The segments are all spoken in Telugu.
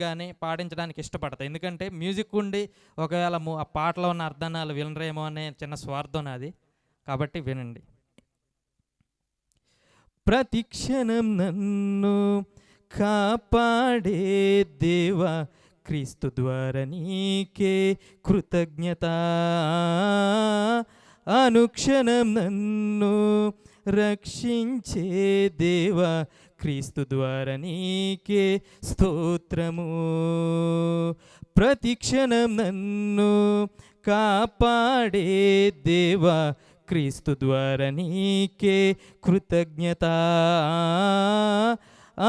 కానీ పాటించడానికి ఇష్టపడతా. ఎందుకంటే మ్యూజిక్ ఉండి ఒకవేళ ఆ పాటలో ఉన్న అర్థాలు వినరేమో అనే చిన్న స్వార్థం నాది. కాబట్టి వినండి. ప్రతి క్షణం నన్ను కాపాడే దేవా క్రీస్తు ద్వారా నీకే కృతజ్ఞత. అనుక్షణం నన్ను రక్షించే దేవా క్రీస్తు ద్వారా నీకే స్తోత్రము. ప్రతిక్షణం నన్ను కాపాడే దేవా క్రీస్తు ద్వారా నీకే కృతజ్ఞత.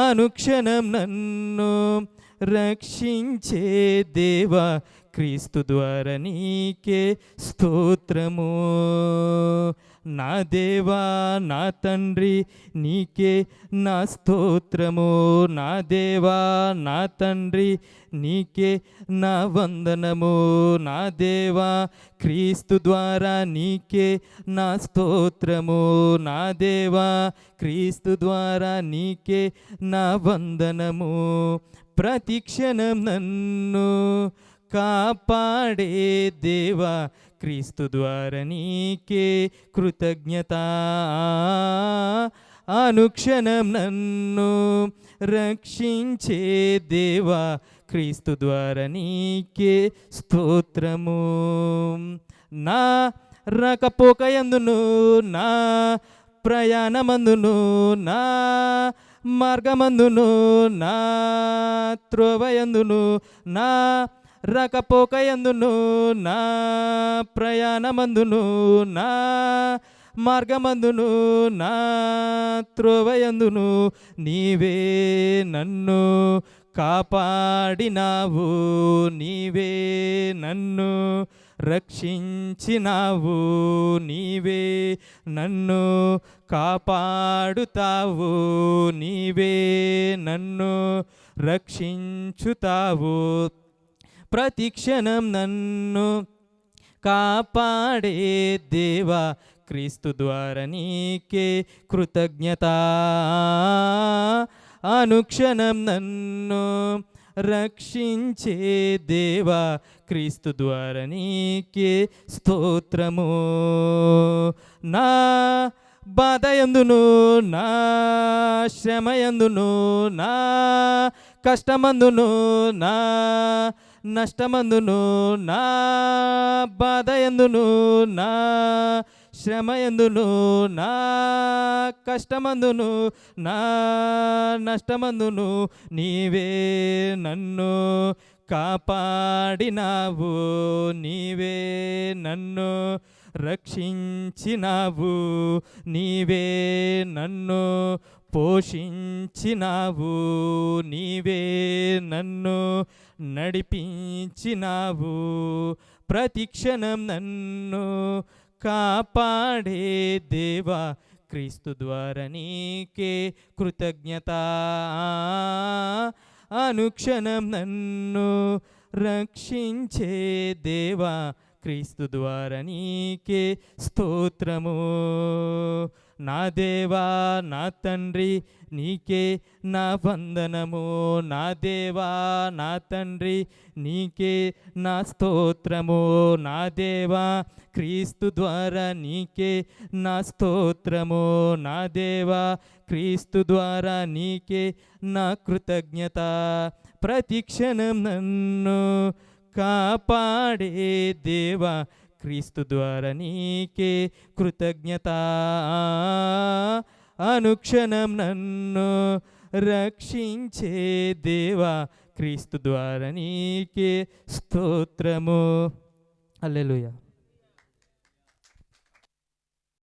అనుక్షణం నన్ను రక్షించే దేవా క్రీస్తు ద్వారా నీకే స్తోత్రము. నా దేవా నా తండ్రి నీకే నా స్తోత్రము. నా దేవా నా తండ్రి నీకే నా వందనము. నా దేవా క్రీస్తు ద్వారా నీకే నా స్తోత్రము. నా దేవా క్రీస్తు ద్వారా నీకే నా వందనము. ప్రతిక్షణం నన్ను కాపాడే దేవా క్రీస్తు ద్వారా నీకే కృతజ్ఞత. అనుక్షణం నన్ను రక్షించే దేవా క్రీస్తు ద్వారా నీకే స్తోత్రము. నా రకపోకయందును నా ప్రయాణమందును నా మార్గమందును నా త్రోవయందును నా రకపోకయందును నా ప్రయాణమందును నా మార్గమందును నా త్రోవయందును నీవే నన్ను కాపాడినావు నీవే నన్ను రక్షించినావు నీవే నన్ను కాపాడుతావు నీవే నన్ను రక్షించుతావు. ప్రతి క్షణం నన్ను కాపాడే దేవా క్రీస్తు ద్వారా నీకే కృతజ్ఞత. అనుక్షణం నన్ను రక్షించే దేవా క్రీస్తు ద్వారా నీకే స్తోత్రము. నా బాధయందును నా శ్రమయందును నా కష్టమందును నా నష్టమందును నా బాధ ఎందును నా శ్రమ ఎందును నా కష్టమందును నా నష్టమందును నీవే నన్ను కాపాడినావు నీవే నన్ను రక్షించినావు. నీవే నన్ను పోషించినావు. నీవే నన్ను నడిపించినావు. ప్రతిక్షణం నన్ను కాపాడే దేవా క్రీస్తు ద్వారా నీకే కృతజ్ఞత. అనుక్షణం నన్ను రక్షించే దేవా క్రీస్తు ద్వారా నీకే స్తోత్రము. నా దేవా నా తండ్రి నీకే నా వందనము. నా దేవా నా తండ్రి నీకే నా స్తోత్రము. నా దేవా క్రీస్తు ద్వారా నీకే నా స్తోత్రము. నా దేవా క్రీస్తు ద్వారా నీకే నా కృతజ్ఞత. ప్రతిక్షణం నన్ను కాపాడే దేవా క్రీస్తు ద్వారా నీకే కృతజ్ఞత. అనుక్షణం నన్ను రక్షించే దేవా క్రీస్తు ద్వారా నీకే స్తోత్రము. అల్లెలుయా